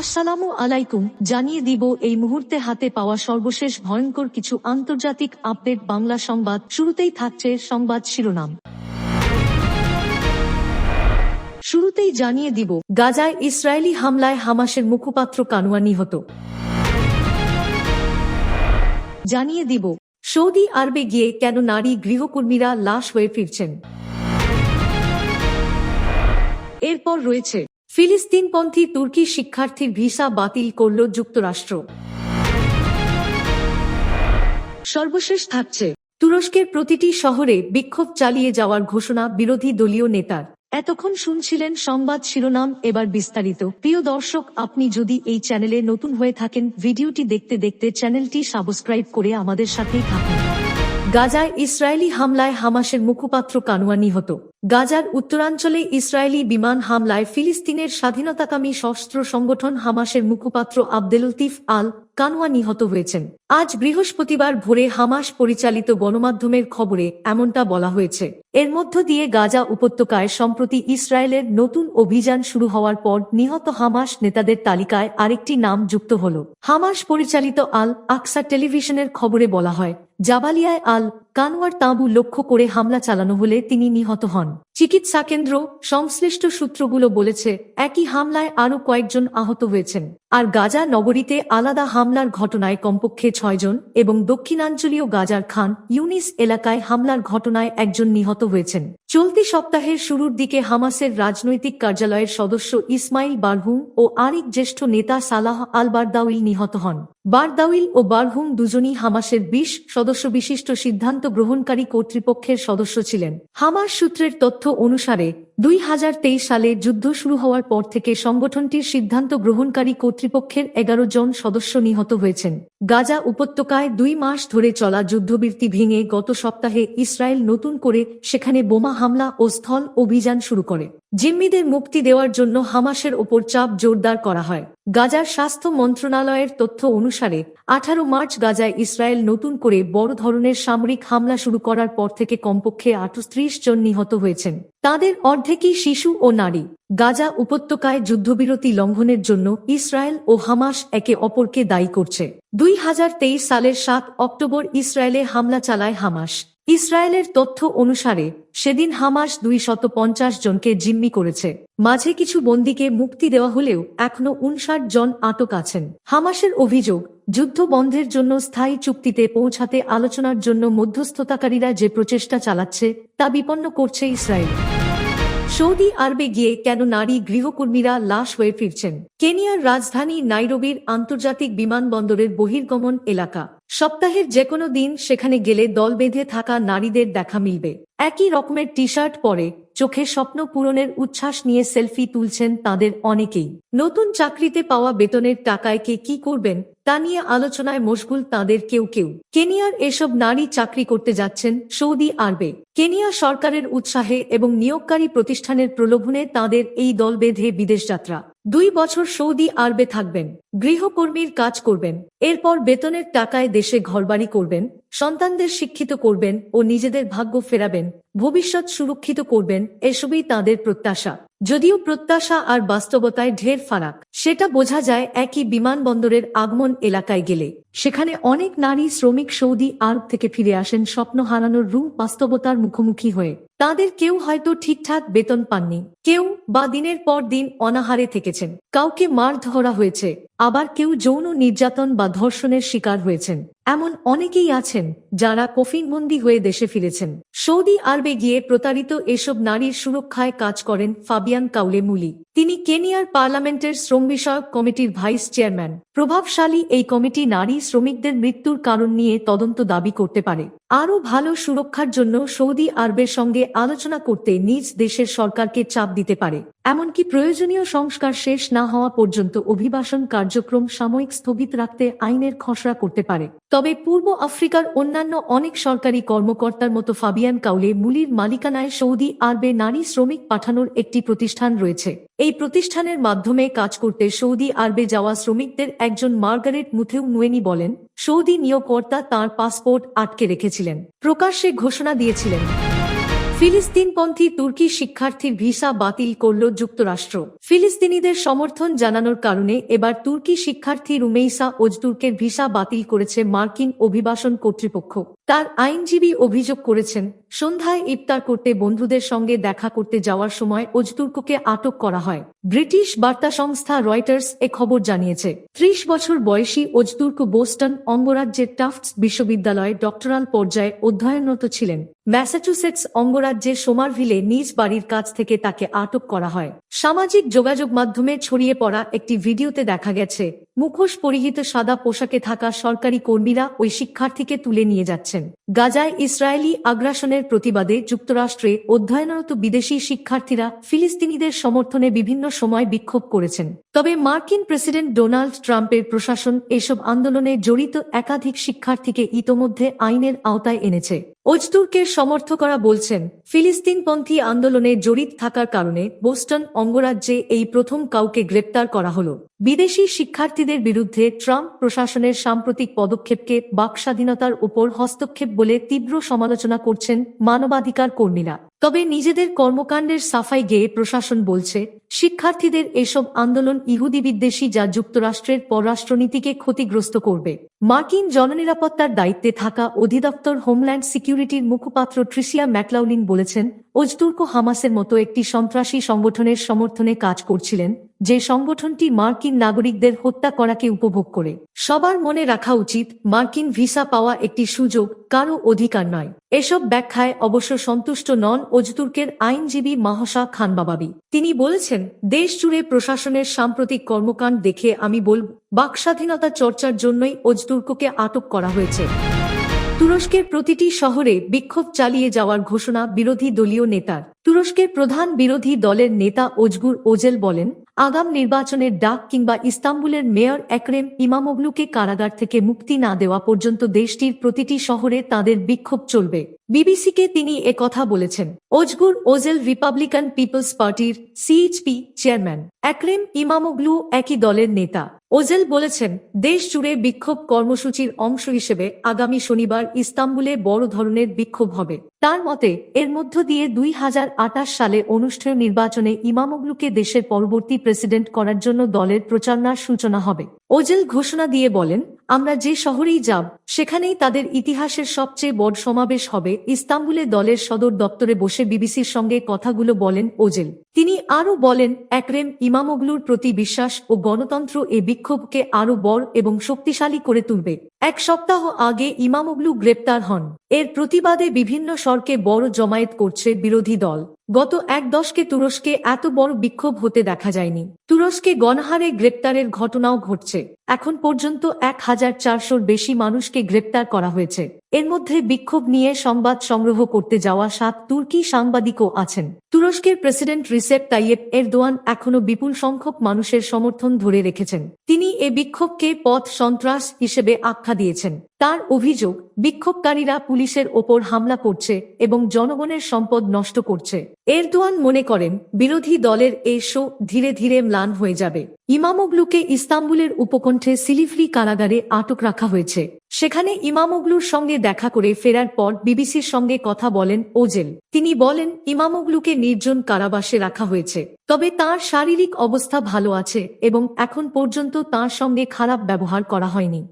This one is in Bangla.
আসসালামু আলাইকুম, জানিয়ে দিব এই মুহূর্তে হাতে পাওয়া সর্বশেষ ভয়ঙ্কর কিছু আন্তর্জাতিক আপডেট বাংলা সংবাদ। শুরুতেই থাকছে সংবাদ শিরোনাম। শুরুতেই জানিয়ে দিব, গাজায় ইসরায়েলি হামলায় হামাসের মুখপাত্র কানুয়া নিহত। জানিয়ে দিব, সৌদি আরবে গিয়ে কেন নারী গৃহকর্মীরা লাশ হয়ে ফিরছেন। এরপর রয়েছে ফিলিস্তিনপন্থী তুর্কি শিক্ষার্থীর ভিসা বাতিল করল যুক্তরাষ্ট্র। সর্বশেষ থাকছে। তুরস্কের প্রতিটি শহরে বিক্ষোভ চালিয়ে যাওয়ার ঘোষণা বিরোধী দলীয় নেতার। এতক্ষণ শুনছিলেন সংবাদ শিরোনাম, এবার বিস্তারিত। প্রিয় দর্শক, আপনি যদি এই চ্যানেলে নতুন হয়ে থাকেন, ভিডিওটি দেখতে দেখতে চ্যানেলটি সাবস্ক্রাইব করে আমাদের সাথেই থাকুন। গাজায় ইসরায়েলি হামলায় হামাসের মুখপাত্র কানুয়া নিহত। গাজার উত্তরাঞ্চলে ইসরায়েলি বিমান হামলায় ফিলিস্তিনের স্বাধীনতাকামী সশস্ত্র সংগঠন হামাসের মুখপাত্র আবদেলতিফ আল কানুয়া নিহত হয়েছেন। আজ বৃহস্পতিবার ভোরে হামাস পরিচালিত গণমাধ্যমের খবরে এমনটা বলা হয়েছে। এর মধ্য দিয়ে গাজা উপত্যকায় সম্প্রতি ইসরায়েলের নতুন অভিযান শুরু হওয়ার পর নিহত হামাস নেতাদের তালিকায় আরেকটি নাম যুক্ত হল। হামাস পরিচালিত আল আকসা টেলিভিশনের খবরে বলা হয়, জাবালিয়ায় আল কানওয়ার তাঁবু লক্ষ্য করে হামলা চালানো হলে তিনি নিহত হন। চিকিৎসা কেন্দ্র সংশ্লিষ্ট সূত্রগুলো বলেছে, একই হামলায় আরও কয়েকজন আহত হয়েছেন। আর গাজা নগরীতে আলাদা হামলার ঘটনায় কমপক্ষে ছয়জন এবং দক্ষিণাঞ্চলীয় গাজার খান ইউনিস এলাকায় হামলার ঘটনায় একজন নিহত হয়েছেন। চলতি সপ্তাহের শুরুর দিকে হামাসের রাজনৈতিক কার্যালয়ের সদস্য ইসমাইল বারহুম ও আরেক জ্যেষ্ঠ নেতা সালাহ আল বারদাউইল নিহত হন। বারদাউইল ও বারহুম দুজনই হামাসের বিশ সদস্য বিশিষ্ট সিদ্ধান্ত গ্রহণকারী কর্তৃপক্ষের সদস্য ছিলেন। হামাস সূত্রের তথ্য অনুসারে, দুই হাজার তেইশ সালে যুদ্ধ শুরু হওয়ার পর থেকে সংগঠনটির সিদ্ধান্ত গ্রহণকারী কর্তৃপক্ষের এগারো জন সদস্য নিহত হয়েছেন। গাজা উপত্যকায় দুই মাস ধরে চলা যুদ্ধবৃত্তি ভেঙে গত সপ্তাহে ইসরায়েল নতুন করে সেখানে বোমা হামলা ও স্থল অভিযান শুরু করে। জিম্মিদের মুক্তি দেওয়ার জন্য হামাসের ওপর চাপ জোরদার করা হয়। গাজার স্বাস্থ্য মন্ত্রণালয়ের তথ্য অনুসারে, আঠারো মার্চ গাজায় ইসরায়েল নতুন করে বড় ধরনের সামরিক হামলা শুরু করার পর থেকে কমপক্ষে আটত্রিশ জন নিহত হয়েছেন। তাদের অর্ধেকই শিশু ও নারী। গাজা উপত্যকায় যুদ্ধবিরতি লঙ্ঘনের জন্য ইসরায়েল ও হামাস একে অপরকে দায়ী করছে। দুই হাজার তেইশ সালের সাত অক্টোবর ইসরায়েলে হামলা চালায় হামাস। ইসরায়েলের তথ্য অনুসারে, সেদিন হামাস দুই শত পঞ্চাশ জনকে জিম্মি করেছে। মাঝে কিছু বন্দীকে মুক্তি দেওয়া হলেও এখনও উনষাট জন আটক আছেন। হামাসের অভিযোগ, যুদ্ধ বন্ধের জন্য স্থায়ী চুক্তিতে পৌঁছাতে আলোচনার জন্য মধ্যস্থতাকারীরা যে প্রচেষ্টা চালাচ্ছে, তা বিপন্ন করছে ইসরায়েল। সৌদি আরবে গিয়ে কেন নারী গৃহকর্মীরা লাশ হয়ে ফিরছেন? কেনিয়ার রাজধানী নাইরোবির আন্তর্জাতিক বিমানবন্দরের বহির্গমন এলাকা। সপ্তাহের যে কোনো দিন সেখানে গেলে দল বেঁধে থাকা নারীদের দেখা মিলবে। একই রকমের টি শার্ট পরে চোখে স্বপ্ন পূরণের উচ্ছ্বাস নিয়ে সেলফি তুলছেন তাদের অনেকেই। নতুন চাকরিতে পাওয়া বেতনের টাকায় কে কি করবেন, তা নিয়ে আলোচনায় মশগুল তাদের কেউ কেউ। কেনিয়ার এসব নারী চাকরি করতে যাচ্ছেন সৌদি আরবে। কেনিয়া সরকারের উৎসাহে এবং নিয়োগকারী প্রতিষ্ঠানের প্রলোভনে তাদের এই দল বেঁধে বিদেশ যাত্রা। দুই বছর সৌদি আরবে থাকবেন, গৃহকর্মীর কাজ করবেন, এরপর বেতনের টাকায় দেশে ঘরবাড়ি করবেন, সন্তানদের শিক্ষিত করবেন ও নিজেদের ভাগ্য ফেরাবেন, ভবিষ্যৎ সুরক্ষিত করবেন, এসবই তাদের প্রত্যাশা। যদিও প্রত্যাশা আর বাস্তবতায় ঢের ফারাক, সেটা বোঝা যায় একই বিমানবন্দরের আগমন এলাকায় গেলে। সেখানে অনেক নারী শ্রমিক সৌদি আরব থেকে ফিরে আসেন স্বপ্ন হারানোর রূপ বাস্তবতার মুখোমুখি হয়ে। তাদের কেউ হয়তো ঠিকঠাক বেতন পাননি। কেউ বা দিনের পর দিন অনাহারে থেকেছেন। কাউকে মার ধরা হয়েছে। আবার কেউ যৌন নির্যাতন বা ধর্ষণের শিকার হয়েছেন। এমন অনেকেই আছেন যারা কফিনবন্দি হয়ে দেশে ফিরেছেন। সৌদি আরবে গিয়ে প্রতারিত এসব নারীর সুরক্ষায় কাজ করেন ফাবিয়ান কাউলে মুলি। তিনি কেনিয়ার পার্লামেন্টের শ্রম বিষয়ক কমিটির ভাইস চেয়ারম্যান। প্রভাবশালী এই কমিটি নারী শ্রমিকদের মৃত্যুর কারণ নিয়ে তদন্ত দাবি করতে পারে। আরও ভালো সুরক্ষার জন্য সৌদি আরবের সঙ্গে আলোচনা করতে নিজ দেশের সরকারকে চাপ দিতে পারে। এমনকি প্রয়োজনীয় সংস্কার শেষ না হওয়া পর্যন্ত অভিবাসন কার্যক্রম সাময়িক স্থগিত রাখতে আইনের খসড়া করতে পারে। তবে পূর্ব আফ্রিকার অন্যান্য অনেক সরকারি কর্মকর্তার মতো ফাবিয়ান কাউলে মুলির মালিকানায় সৌদি আরবে নারী শ্রমিক পাঠানোর একটি প্রতিষ্ঠান রয়েছে। এই প্রতিষ্ঠানের মাধ্যমে কাজ করতে সৌদি আরবে যাওয়া শ্রমিকদের একজন মার্গারেট মুথেউ নুয়েনি বলেন, সৌদি নিয়োগকর্তা তার পাসপোর্ট আটকে রেখেছিলেন। প্রকাশ্যে ঘোষণা দিয়েছিলেন। ফিলিস্তিনপন্থী তুর্কি শিক্ষার্থীর ভিসা বাতিল করল যুক্তরাষ্ট্র। ফিলিস্তিনিদের সমর্থন জানানোর কারণে এবার তুর্কি শিক্ষার্থী রুমেইসা ওজতুর্কের ভিসা বাতিল করেছে মার্কিন অভিবাসন কর্তৃপক্ষ। তার আইনজীবী অভিযোগ করেছেন, সন্ধ্যায় ইফতার করতে বন্ধুদের সঙ্গে দেখা করতে যাওয়ার সময় ওজতুর্ককে আটক করা হয়। ব্রিটিশ বার্তা সংস্থা রয়টার্স এ খবর জানিয়েছে, ত্রিশ বছর বয়সী ওজতুর্ক বোস্টন অঙ্গরাজ্যের টাফটস বিশ্ববিদ্যালয়ে ডক্টরাল পর্যায়ে অধ্যয়নরত ছিলেন। ম্যাসাচুসেটস অঙ্গরাজ্যের সোমারভিলে নিজ বাড়ির কাছ থেকে তাকে আটক করা হয়। সামাজিক যোগাযোগ মাধ্যমে ছড়িয়ে পড়া একটি ভিডিওতে দেখা গেছে, মুখোশ পরিহিত সাদা পোশাকে থাকা সরকারি কর্মীরা ওই শিক্ষার্থীকে তুলে নিয়ে যাচ্ছেন গাজায় ইসরায়েলি আগ্রাসনের প্রতিবাদে যুক্তরাষ্ট্রে অধ্যয়নরত বিদেশি শিক্ষার্থীরা ফিলিস্তিনিদের সমর্থনে বিভিন্ন সময় বিক্ষোভ করেছেন। তবে মার্কিন প্রেসিডেন্ট ডোনাল্ড ট্রাম্পের প্রশাসন এসব আন্দোলনে জড়িত একাধিক শিক্ষার্থীকে ইতোমধ্যে আইনের আওতায় এনেছে। ওজতুর্কের সমর্থকরা বলছেন, ফিলিস্তিনপন্থী আন্দোলনে জড়িত থাকার কারণে বোস্টন অঙ্গরাজ্যে এই প্রথম কাউকে গ্রেপ্তার করা হল। বিদেশি শিক্ষার্থীদের বিরুদ্ধে ট্রাম্প প্রশাসনের সাম্প্রতিক পদক্ষেপকে বাকস্বাধীনতার উপর হস্তক্ষেপ বলে তীব্র সমালোচনা করছেন মানবাধিকার কর্মীরা। তবে নিজেদের কর্মকাণ্ডের সাফাই গেয়ে প্রশাসন বলছে, শিক্ষার্থীদের এসব আন্দোলন ইহুদি বিদ্বেষী যা যুক্তরাষ্ট্রের পররাষ্ট্রনীতিকে ক্ষতিগ্রস্ত করবে। মার্কিন জননিরাপত্তার দায়িত্বে থাকা অধিদপ্তর হোমল্যান্ড সিকিউরিটির মুখপাত্র ট্রিসিয়া ম্যাকলাউলিন বলেছেন ওজতুর্ক হামাসের মতো একটি সন্ত্রাসী সংগঠনের সমর্থনে কাজ করছিলেন যে সংগঠনটি মার্কিন নাগরিকদের হত্যা করাকে উপভোগ করে। সবার মনে রাখা উচিত, মার্কিন ভিসা পাওয়া একটি সুযোগ কারও অধিকার নয়। এসব ব্যাখ্যায় অবশ্য সন্তুষ্ট নন ওজতুর্কের আইনজীবী মাহসা খান খানবাবাবি তিনি বলেছেন, দেশ জুড়ে প্রশাসনের সাম্প্রতিক কর্মকাণ্ড দেখে আমি বলব বাকস্বাধীনতা চর্চার জন্যই ওজতুর্ককে আটক করা হয়েছে। তুরস্কের প্রতিটি শহরে বিক্ষোভ চালিয়ে যাওয়ার ঘোষণা বিরোধী দলীয় নেতার। তুরস্কের প্রধান বিরোধী দলের নেতা ওজগুর ওজেল বলেন আগাম নির্বাচনের ডাক কিংবা ইস্তাম্বুলের মেয়র একরেম ইমামগলুকে কারাগার থেকে মুক্তি না দেওয়া পর্যন্ত দেশটির প্রতিটি শহরে তাদের বিক্ষোভ চলবে। বিবিসিকে তিনি একথা কথা বলেছেন। ওজগুর ওজেল রিপাবলিকান পিপলস পার্টির সিএইচপি চেয়ারম্যান একরেম ইমামোগলু একই দলের নেতা। ওজেল বলেছেন, দেশ জুড়ে বিক্ষোভ কর্মসূচির অংশ হিসেবে আগামী শনিবার ইস্তাম্বুলে বড় ধরনের বিক্ষোভ হবে। তার মতে, এর মধ্য দিয়ে দুই হাজার আটাশ সালে অনুষ্ঠেয় নির্বাচনে ইমামোগলুকে দেশের পরবর্তী প্রেসিডেন্ট করার জন্য দলের প্রচারণার সূচনা হবে। ওজেল ঘোষণা দিয়ে বলেন, আমরা যে শহরেই যাব, সেখানেই তাদের ইতিহাসের সবচেয়ে বড় সমাবেশ হবে। ইস্তাম্বুলে দলের সদর দপ্তরে বসে বিবিসির সঙ্গে কথাগুলো বলেন ওজেল। তিনি আরও বলেন একরেম ইমামগলুর প্রতি বিশ্বাস ও গণতন্ত্র এ বিক্ষোভকে আরও বড় এবং শক্তিশালী করে তুলবে। এক সপ্তাহ আগে ইমামগলু গ্রেপ্তার হন। এর প্রতিবাদে বিভিন্ন সরকে বড় জমায়েত করছে বিরোধী দল। গত এক দশকে তুরস্কে এত বড় বিক্ষোভ হতে দেখা যায়নি। তুরস্কে গণহারে গ্রেপ্তারের ঘটনাও ঘটছে। এখন পর্যন্ত এক হাজার চারশোর বেশি মানুষকে গ্রেপ্তার করা হয়েছে। এর মধ্যে বিক্ষোভ নিয়ে সংবাদ সংগ্রহ করতে যাওয়া সাত তুর্কি সাংবাদিকও আছেন। তুরস্কের প্রেসিডেন্ট রিসেপ তাইয়েব এরদোয়ান এখনও বিপুল সংখ্যক মানুষের সমর্থন ধরে রেখেছেন। তিনি এ বিক্ষোভকে পথ সন্ত্রাস হিসেবে আখ্যা দিয়েছেন। তার অভিযোগ, বিক্ষোভকারীরা পুলিশের ওপর হামলা করছে এবং জনগণের সম্পদ নষ্ট করছে। এরদোয়ান মনে করেন, বিরোধী দলের এই শো ধীরে ধীরে ম্লান হয়ে যাবে। ইমামোগলুকে ইস্তাম্বুলের উপকণ্ঠে সিলিফরি কারাগারে আটক রাখা হয়েছে। সেখানে ইমামোগলুর সঙ্গে দেখা করে ফেরার পর বিবিসির সঙ্গে কথা বলেন ওজেল। তিনি বলেন, ইমামোগলুকে নির্জন কারাবাসে রাখা হয়েছে। তবে তার শারীরিক অবস্থা ভালো আছে এবং এখন পর্যন্ত তার সঙ্গে খারাপ ব্যবহার করা হয়নি।